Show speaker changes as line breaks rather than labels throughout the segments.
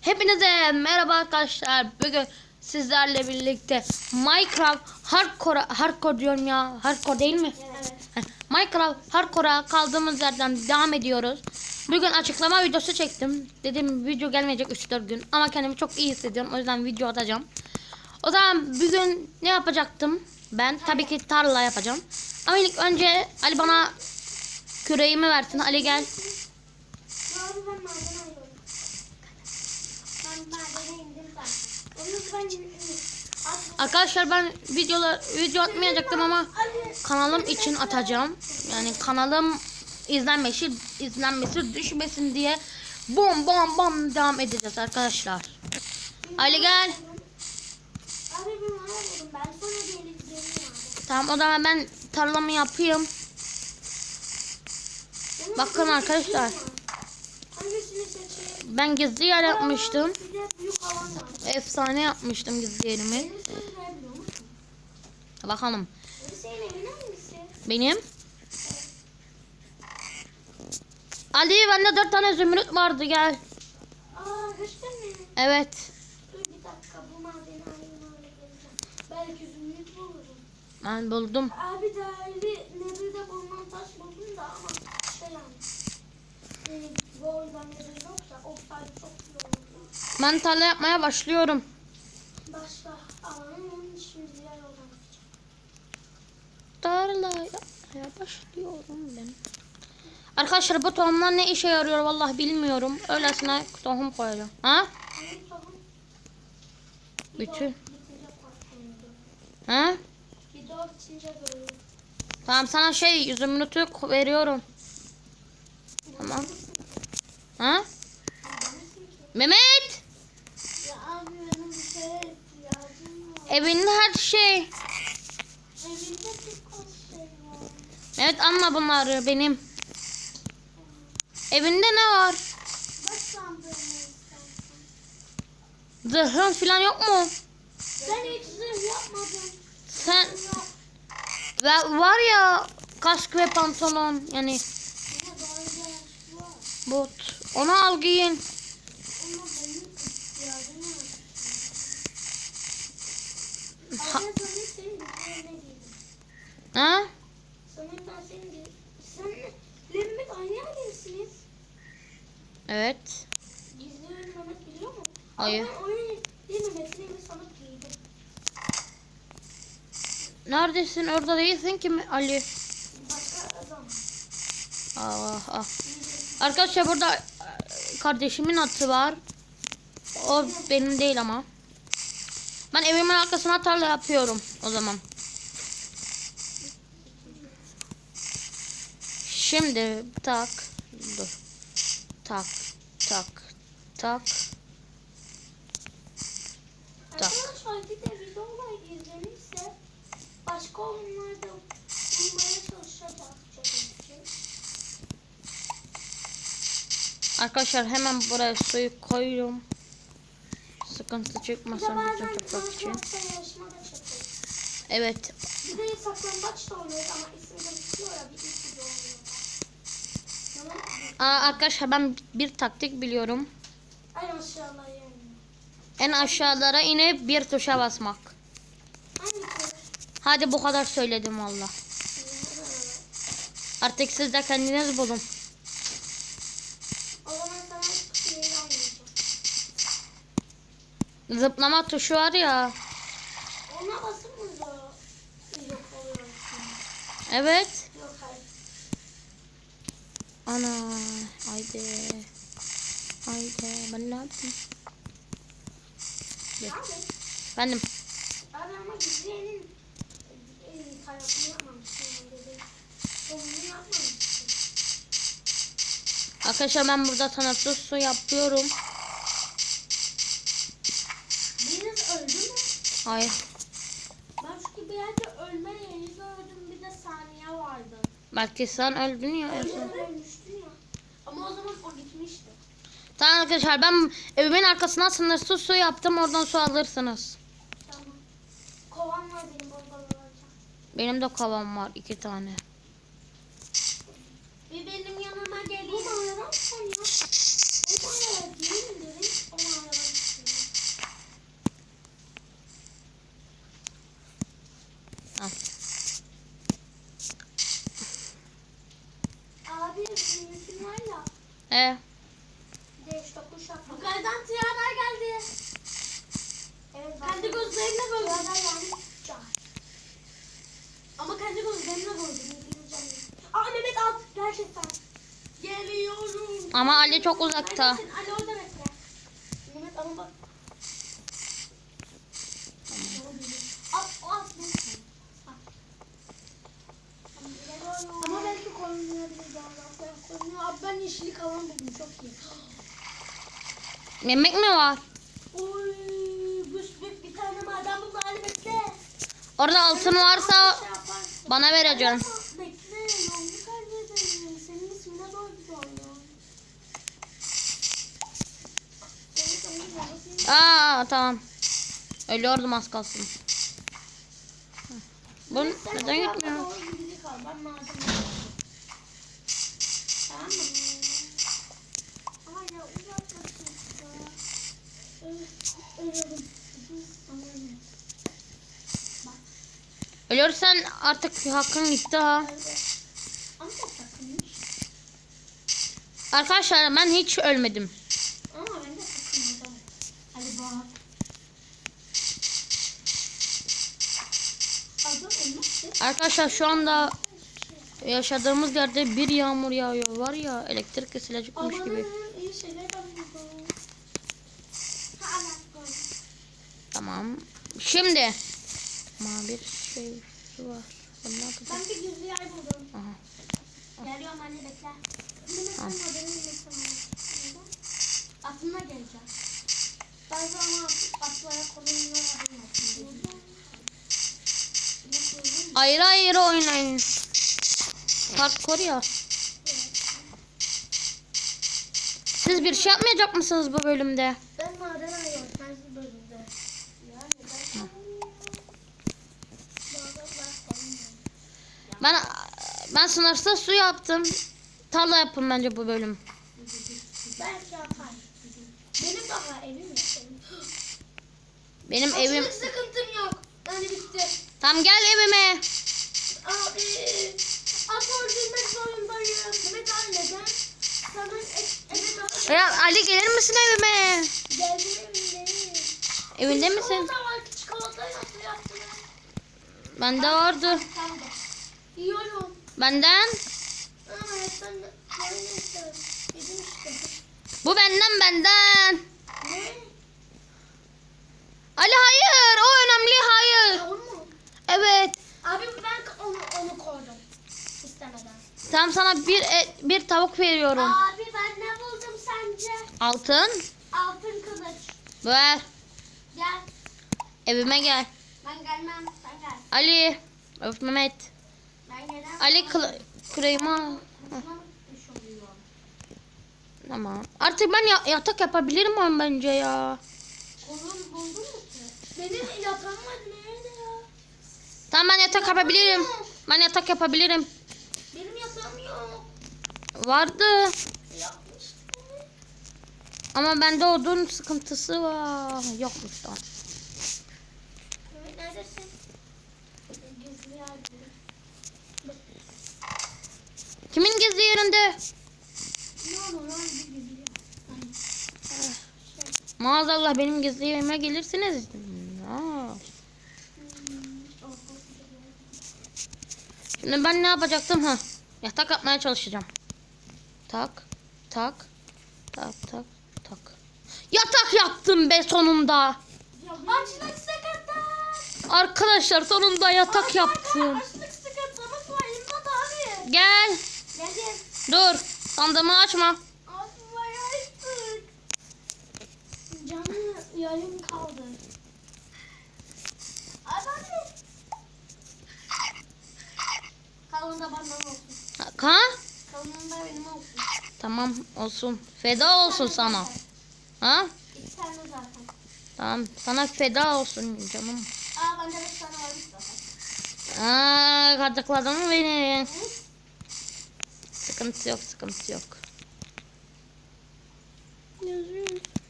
Hepinize merhaba arkadaşlar. Bugün sizlerle birlikte Minecraft Hardcore Hardcore diyorum ya. Hardcore değil mi?
Evet.
Minecraft Hardcore'a kaldığımız yerden devam ediyoruz. Bugün açıklama videosu çektim. Dedim video gelmeyecek 3-4 gün ama kendimi çok iyi hissediyorum. O yüzden video atacağım. O zaman bugün ne yapacaktım? Ben tabii ki tarla yapacağım. Ama ilk önce Ali bana küreğimi versin. Ali gel.
Abi ben maden alıyorum. Ben madene indim zaten. Onu ben indim.
Arkadaşlar ben videolar video atmayacaktım ama kanalım için atacağım. Yani kanalım izlenmesi izlenmesi düşmesin diye bom bom bom devam edeceğiz arkadaşlar. Ali gel.
Abi ben sonra gidelim abi.
Tamam o zaman ben tarlamı yapayım. Bakın arkadaşlar. Ben gizli yer yapmıştım. Efsane yapmıştım gizli yerimi. Bakalım. Benim. Ali bende dört tane zümrüt vardı gel. Evet. Ben buldum.
Abi değerli nerede bulunan taş buldum da ama şey yani. E, bu oyundan çok.
Ben tarla yapmaya başlıyorum.
Başka alanın onun şimdi diğer yoldan gideceğim.
Tarla yapmaya başlıyorum ben. Arkadaşlar bu tohumlar ne işe yarıyor vallahi bilmiyorum. Öylesine tohum koyacağım. Ha? Bütün. Ha? Tamam sana şey zümrütü veriyorum. Tamam. Ha? Mehmet!
Ya abi benim bir şeye ihtiyacım var.
Evinde her şey.
Şey var.
Mehmet alma bunları benim. Evinde ne var?
Bak.
Zırhın falan yok mu?
Ben hiç zırh yapmadım.
Sen ve var ya kask ve pantolon yani bot. Onu al giyin.
Ama benim ihtiyacım var.
Ha-
Abi ben senin senin dediğine değilim.
Ha?
Sanırım ben senin. Senle Mehmet aynı yerdesiniz.
Evet.
Gizli ürün Mehmet biliyor mu?
Hayır.
Ama ben oyun değil Mehmet'in evi sana giydim.
Neredesin? Orada değilsin ki mi Ali?
Başka adam.
Allah ah. Arkadaşlar burada e, kardeşimin atı var. O benim değil ama. Ben evimin arkasına tarla yapıyorum o zaman. Şimdi tak dur. Tak tak tak. Tak.
Arkadaşlar bir de videolar izlenirse başka oyunlarda bulmaya çalışacağız çok için.
Arkadaşlar hemen buraya suyu koyuyorum. Sıkıntı çıkmasın bütün toprak için. Evet.
Bir de saklambaç da oynuyoruz ama ismi de bitiyor ya bir video oluyor.
Aa, arkadaşlar ben bir taktik biliyorum.
Maşallah yani.
En aşağılara inip bir tuşa basmak. Hadi bu kadar söyledim valla. Artık siz de kendiniz bulun.
Almayacağım.
Zıplama tuşu var ya.
Ona basınca.
Evet. Ana. Haydi. Haydi. Ben ne yapayım?
Abi,
Benim.
abi ama e, tarafını yapmamışsın. yapmamışsın.
Arkadaşlar ben burada sanatsız su yapıyorum.
Biriniz öldü mü?
Hayır.
Ben çünkü bir yerde ölme yeri gördüm. Bir de saniye
Belki sen öldün ya.
Ölmüştün ya. Ama o zaman o gitmişti.
Tamam arkadaşlar ben evimin arkasına sınırsız su yaptım. Oradan su alırsınız.
Tamam. Kovan var benim orada alacağım.
Benim de kovam var iki tane.
Bir benim yanıma gelin. Bu mağaradan son ya. O
He.
Değiş tokuş yapma.
Yukarıdan tiyalar geldi.
Evet,
Kendi gözlerimle gördüm.
Yukarıdan yani çağır.
Ama kendi gözlerimle gördüm.
Aa Mehmet at gerçekten.
Geliyorum.
Ama Ali çok uzakta.
Ali orada bekle.
Mehmet ama bak. Ama belki korunuyorabilir daha. Abi ben yeşillik alan buldum çok iyi.
Yemek mi var?
Oy, büsbük bir tane maden buldu Ali bekle.
Orada altın varsa
Şey
bana vereceksin.
Ama Bekle, yolunu kaybederim. Senin ismine doğru gidiyor.
Aa tamam. Ölüyordum az kalsın. Bu neden gitmiyor? Ölürsen artık hakkın gitti ha. Arkadaşlar ben hiç ölmedim. Arkadaşlar şu anda yaşadığımız yerde bir yağmur yağıyor. Var ya elektrik kesilecekmiş gibi. Tamam. Şimdi. Ama bir şey şu var. Ben?
Ben bir gizli yer buldum.
Aha.
Geliyorum anne bekle.
Tamam.
Atımla geleceğim.
De ama atlara kolumla haberim olsun.
Ayrı ayrı oynayın. Hardcore ya. Siz bir şey yapmayacak mısınız bu bölümde?
Ben maden arıyorum. Sensiz bölümde. Yani ben... Ben
Ben ben sınırsız su yaptım. Tarla yapın bence bu bölüm.
Belki yapar. Benim daha evim yok. Benim.
Benim evim.
Sıkıntım yok. Yani bitti.
Tam gel evime.
Abi. At öldürmek zorundayım. Mehmet abi neden? Sana et, evet.
Ya Ali gelir misin evime?
Geldim evimdeyim.
Evinde misin?
Çikolata var. Çikolata yaptı yaptı.
Bende vardı.
Yiyorum.
Benden.
Ama sen de böyle istedim. Yedim işte.
Bu benden benden.
Ne?
Ali hayır. O önemli hayır.
Mu?
Evet.
Abi ben onu, onu koydum. İstemeden.
Tamam sana bir et, bir tavuk veriyorum.
Abi ben ne buldum sence?
Altın.
Altın kılıç.
Ver.
Gel.
Evime gel.
Ben gelmem. Sen gel.
Ali. Öf Mehmet.
Ben gelemem.
Ali kıl küreğimi al. Tamam. Artık ben ya- yatak yapabilirim ama bence ya.
Kolum buldun mu ki? Benim yatağım var?
Tamam ben yatak yapabilirim. Ben yatak yapabilirim.
Benim yatağım yok.
Vardı.
Yapmıştım.
Ama bende odun sıkıntısı var. Yokmuş da.
Neredesin?
Kimin gizli yerinde?
Lan
Maazallah benim gizli yerime gelirsiniz. Aa.
hmm, oh, oh,
Şimdi ben ne yapacaktım ha? Yatak yapmaya çalışacağım. Tak, tak, tak, tak, tak. Yatak yaptım be sonunda.
Açlık sıkıntı.
Arkadaşlar sonunda yatak yaptım.
Açlık sıkıntımız var. İmdat abi.
Gel.
Geldim.
Dur. Sandığımı açma.
Abi var açtık. Canım yarım kaldı. Abi abi. Kalın da benden olsun.
Ha?
Kalın da benim olsun.
Tamam olsun. Feda olsun sana. Ha?
İki tane zaten.
Tamam. Sana feda olsun canım.
Aa bende beş tane varmış zaten.
Aa, gıdıkladın mı beni?
Hı?
Sıkıntı yok, sıkıntı yok.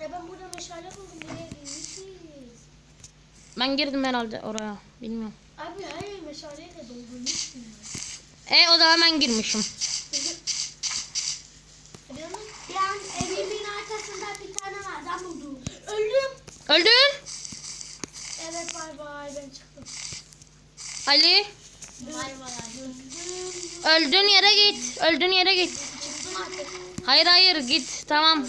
E ben burada meşale buldum. Nereye girmişiz?
Ben girdim herhalde oraya. Bilmiyorum.
Abi hayır meşaleyle doldurmuşsun.
E o da hemen girmişim.
Bir
adam buldum. Öldüm.
Öldün.
Evet bay bay ben çıktım.
Ali.
Bay bay. Öldüm.
Öldüğün yere git. Öldüğün yere git.
Çıktım artık.
Hayır hayır git. Tamam.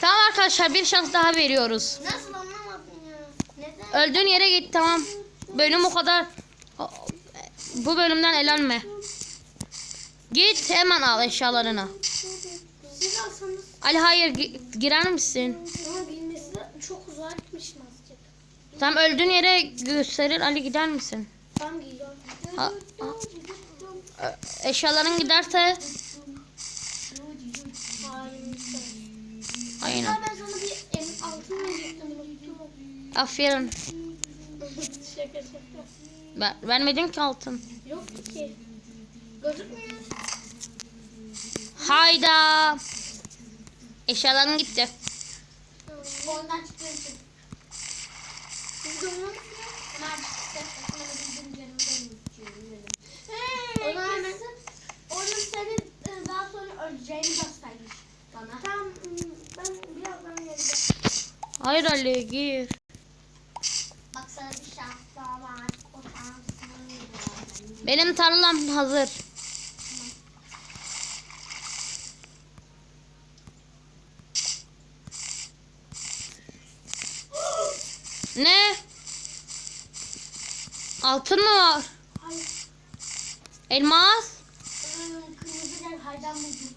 Tamam arkadaşlar bir şans daha veriyoruz.
Nasıl anlamadım ya? Neden?
Öldüğün yere git tamam. Bölüm o kadar. Bu bölümden elenme. Git hemen al eşyalarını. Ali hayır gi- girer misin?
Ama bilmesi çok uzağa gitmişim azıcık.
Tam öldüğün yere gösterir Ali gider misin?
Tam.
Ha- Ö- Eşyaların giderse aynen.
Ben sana bir altın verecektim.
Aferin.
şaka şaka.
Ben, vermedin ki altın.
Yoktu ki. Gözükmüyor.
Hayda. Eşyaların gitti.
Ondan onun senin e, daha sonra öleceğini göstermiş bana. Tamam ben birazdan geleceğim.
Hayır Ali gir.
Bak sana bir şans daha var. O şansını
Benim tarlam hazır. Ne? Altın mı var?
Hayır.
Elmas?
ıı, Kırmızı gel haydan buldum.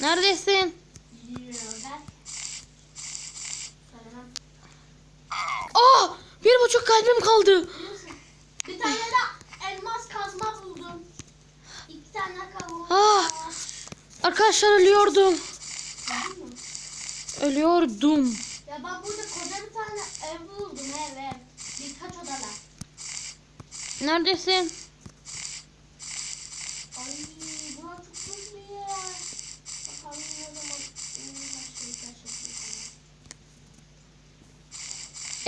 Neredesin?
Yürüyor ben. Söylemem.
Oh! Bir buçuk kalbim kaldı.
Bir tane de elmas kazma buldum. İki tane kavun.
Ah! Arkadaşlar ölüyordum. Ölüyordum.
Ya ben burada koca bir tane ev buldum ev ev. Birkaç odalar.
Neredesin?
Ay burası çok güzel bir yer. Bakalım ne zaman başlayacağız şimdi.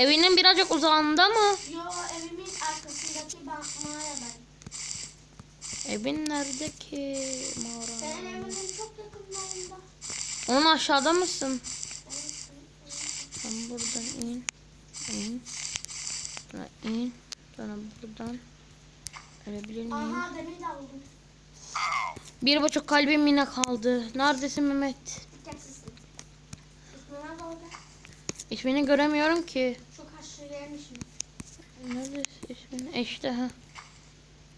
Evinin birazcık uzağında mı?
Yo evimin arkasındaki ba- mağaradan.
Evin nerede ki? Mağara.
Senin evinin çok yakınlarında.
Onun aşağıda mısın?
Evet, evet.
Sen buradan in. in. Sonra in. Sonra buradan. Ölebilir miyim?
Aha demir de buldum.
Bir buçuk kalbim yine kaldı. Neredesin Mehmet?
Bir tek sizsin. İsmine de orada.
İsmini göremiyorum ki.
Çok aşırı yemişim.
Neredesin ismini? İşte ha.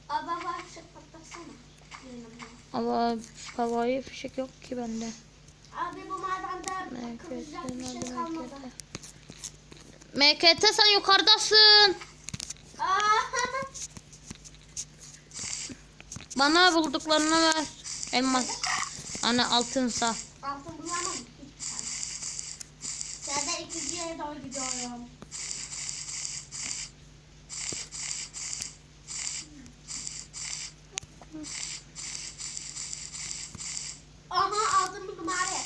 Aa baba fişek patlatsana. Yerine bunu.
Ama havai fişek yok ki bende.
Abi bu madende kırılacak bir şey kalmadı.
MKT? Sen yukarıdasın. Bana bulduklarını ver. Elmas. Hani altınsa.
altın bulamadım hiçbir tane. Sırada ikinci yere doğru gidiyorum. Aha altın buldum abi.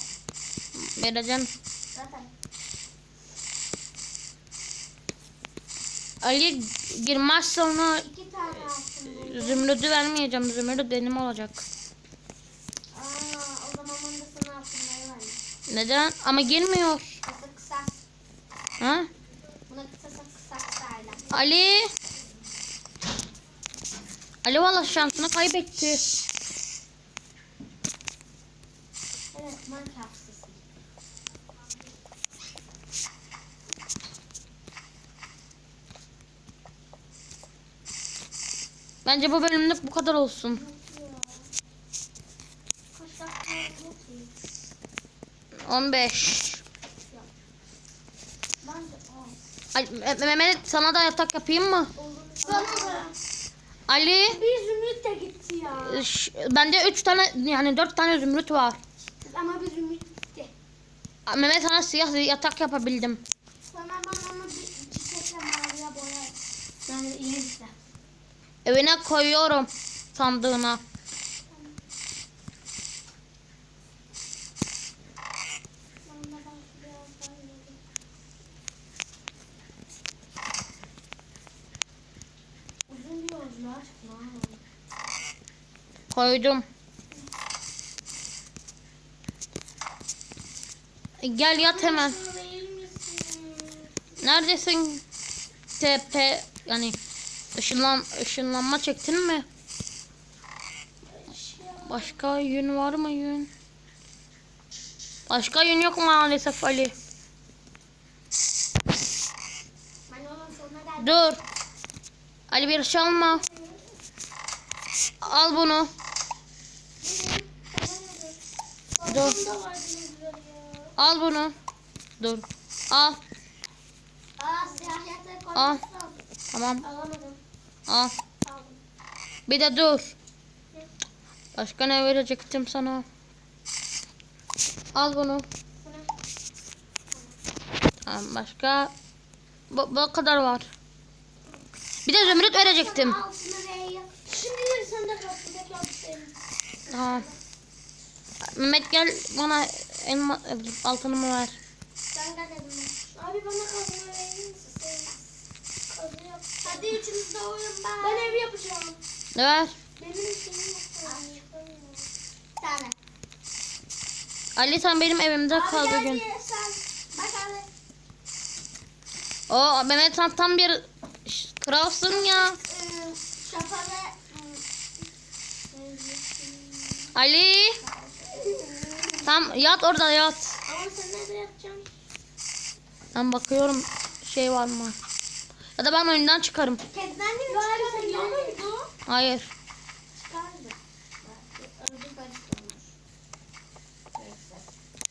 Vereceğim. Ali girmez sonra
İki tane altın buldum.
zümrüdü vermeyeceğim. Zümrüdü benim olacak. Neden? Ama girmiyor. Ha? Ali. Ali valla şansını kaybetti.
Evet
Bence bu bölümlük bu kadar olsun.
Kaç dakika oldu ki?
15.
Bence on.
Ali, Me- Mehmet sana da yatak yapayım mı? Ali.
Bir zümrüt de gitti ya.
ş- Bende 3 tane yani 4 tane zümrüt var.
Ama bir zümrüt gitti.
Mehmet sana siyah yatak yapabildim.
Sonra ben onu bir çiçekle maviye boyarım. Yani iyi işte.
Evine koyuyorum sandığına. Koydum. Gel yat hemen. Neredesin? TP yani ışınlan ışınlanma çektin mi? Başka yün var mı yün? Başka yün yok maalesef Ali. Dur. Ali bir şey alma. Al bunu. Dur. Al bunu. Dur. Al. Al. Tamam.
Alamadım.
Al. Bir de dur. Başka ne verecektim sana? Al bunu. Tamam başka bu, bu kadar var. Bir de zümrüt verecektim.
Şimdi sen de.
Tamam. Mehmet gel bana elma altınımı ver.
Sen de dedim.
Abi bana kazma verir misin? Sen kazma yap.
Hadi üçümüz de oyun ben.
Ben ev yapacağım. Benim.
Bir tane.
Ali sen benim evimde
Abi
kal bugün.
sen. Bak abi.
O Mehmet sen tam bir kralsın ya.
Ee, Şafa ve
Ali. Tam yat orada yat.
Ama sen nerede yapacaksın?
Ben bakıyorum şey var mı? Ya da ben oyundan çıkarım.
kediden çıkardı.
yiyor muydu?
Hayır.
Çıkardı.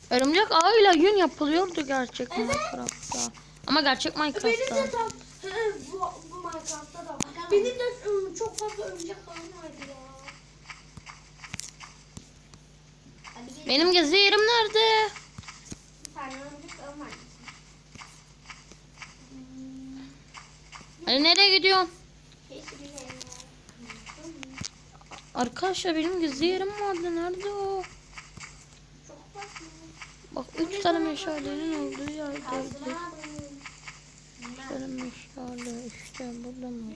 Örümcek
ağıyla yün yapılıyordu gerçek
Evet.
Minecraft'ta. Ama gerçek
Benim
Minecraft'ta.
de tam bu, bu Minecraft'ta da. Benim de ım, çok fazla örümcek falan vardı ya.
Benim gezi yerim nerede?
Bir tane örümcek ağım var.
Ali nereye gidiyorsun? Arkadaşlar benim gezi yerim vardı. Nerede o? Bak üç tane meşalenin olduğu yerdeydi. Üç tane meşale işte burada mı?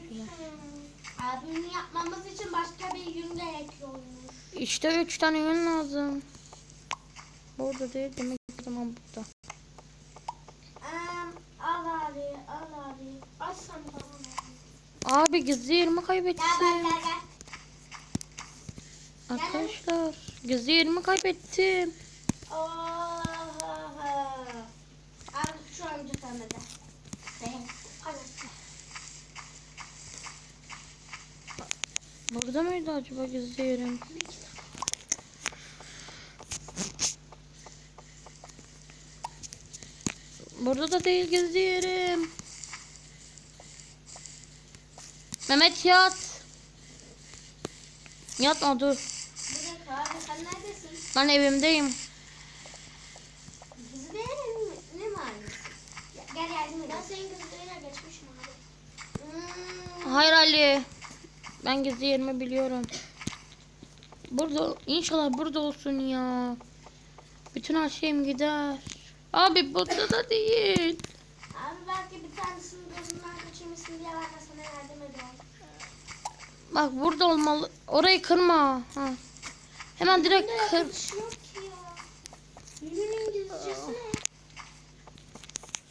Abimin yapmamız için başka bir gün gerekiyormuş.
İşte üç tane yün lazım. Burada değil demek ki zaman burada.
Em, al abi, al abi.
Aç sen bana.
Abi gezi yerimi kaybettim.
gel gel gel.
Arkadaşlar gezi yerimi kaybettim.
Oha. Al şu önce sana da. Hadi.
Burada mıydı acaba gezi yerim? Burada da değil gezi yerim. Mehmet yat. Yatma dur.
Abi sen neredesin?
Ben evimdeyim.
Bizi? Ne maalesef? Gel yardım
Ben senin gözlerine geçmişim abi.
Hayır Ali. Ben gezi yerimi biliyorum. Burada inşallah burada olsun ya. Bütün her şeyim gider. Abi burada da değil.
Abi belki bir tanesini gözünden kaçırmışsın diye ben de sana yardım ediyorum.
Bak burada olmalı. Orayı kırma. Ha. Hemen direkt kır.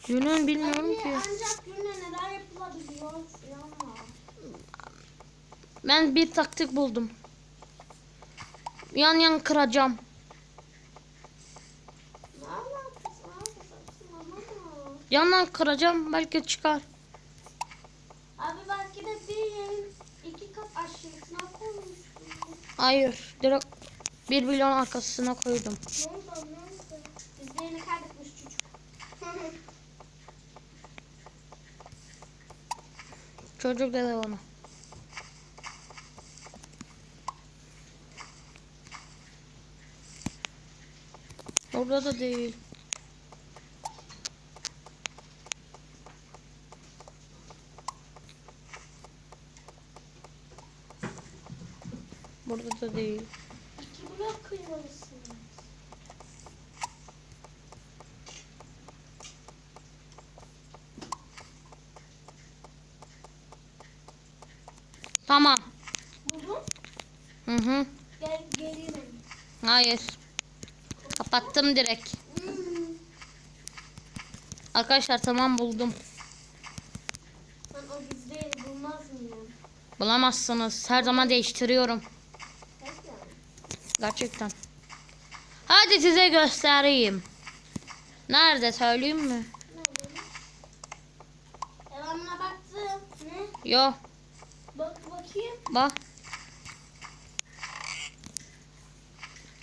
Yunun bilmiyorum
Abi
ki.
ancak günle neler yapılabiliyor.
Ben bir taktik buldum. Yan yan kıracağım.
Anlamadım.
Yandan kıracağım belki çıkar.
Abi belki de bir yerin iki kat aşağısına koymuşsun.
Hayır. Direkt bir milyon arkasına koydum.
Ne oldu anlamadım.
Dizlerini kaybetmiş çocuk.
Çocuk dedi bana. Orada da değil. Burada da değil.
Blok kıymalısın.
Tamam.
Buldun?
Hı hı.
Gel geleyim.
Hayır. Kapattım direkt.
Hmm.
Arkadaşlar tamam buldum.
Sen o bizde bulmaz mıyım?
Bulamazsınız. Her zaman değiştiriyorum. Gerçekten. Hadi size göstereyim. Nerede söyleyeyim mi?
Buna baktım. Ne?
Yo.
Bak bakayım.
Bak.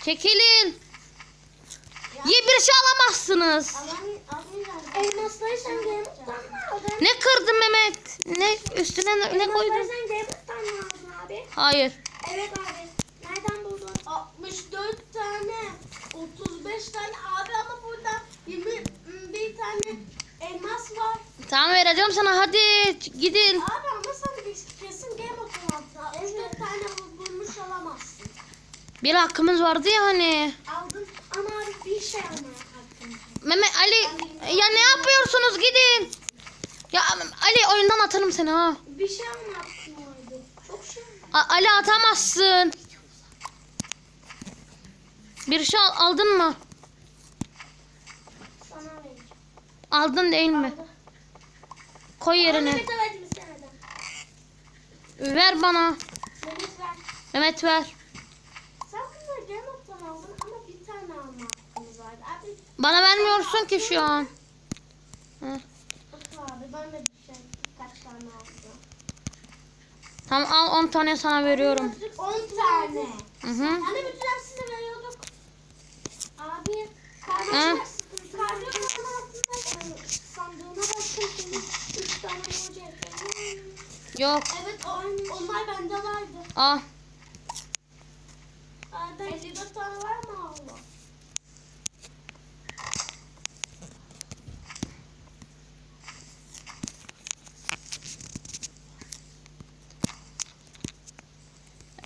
Çekilin. Ye bir şey alamazsınız.
Elmasları sen Game'den mı aldın?
Ne kırdın Mehmet? Ne üstüne ne, ne
Elmasları
koydun?
sen mi aldın abi?
Hayır.
Evet abi. Nereden buldun?
64 tane, 35 tane abi ama burada 21 tane elmas var.
Tamam vereceğim sana hadi gidin.
Abi ama biz kesin game otomatına 34 tane bul- bulmuş olamazsın.
Bir hakkımız vardı ya hani.
Aldın.
Ama abi bir şey almaya kalktım.
Mehmet Ali ya ne yapıyorsunuz gidin. Ya Ali oyundan atarım seni ha.
Bir şey almaya oydu. Çok şey.
A- Ali atamazsın. Bir şey al- aldın mı? Aldın değil mi? Koy yerine. Ver bana.
Mehmet ver.
Mehmet ver.
Sen bunları game otomattan aldın ama bir tane alma hakkımız vardı. Abi
Bana vermiyorsun ki şu an. Hı.
bak abi ben de bir şey tane aldım.
Tamam al 10 tane sana veriyorum.
10 tane.
Hı hı.
Hani bütün hepsini veriyorduk.
Abi.
Hı?
Kardeşler sıkıntı. Kardeşlerin altında sandığına baktım senin. Üç tane emoji ekledim.
Yok.
Evet on, onlar bende vardı.
Al.
Bende 54 tane var mı Allah?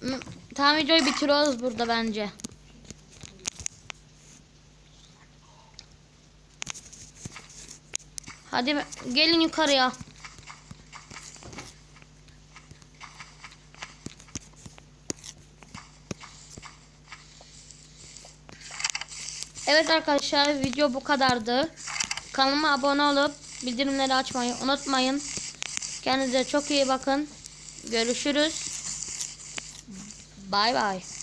M- Tamam videoyu bitiriyoruz burada bence. Hadi gelin yukarıya. Evet arkadaşlar video bu kadardı. Kanalıma abone olup bildirimleri açmayı unutmayın. Kendinize çok iyi bakın. Görüşürüz. Bay bay.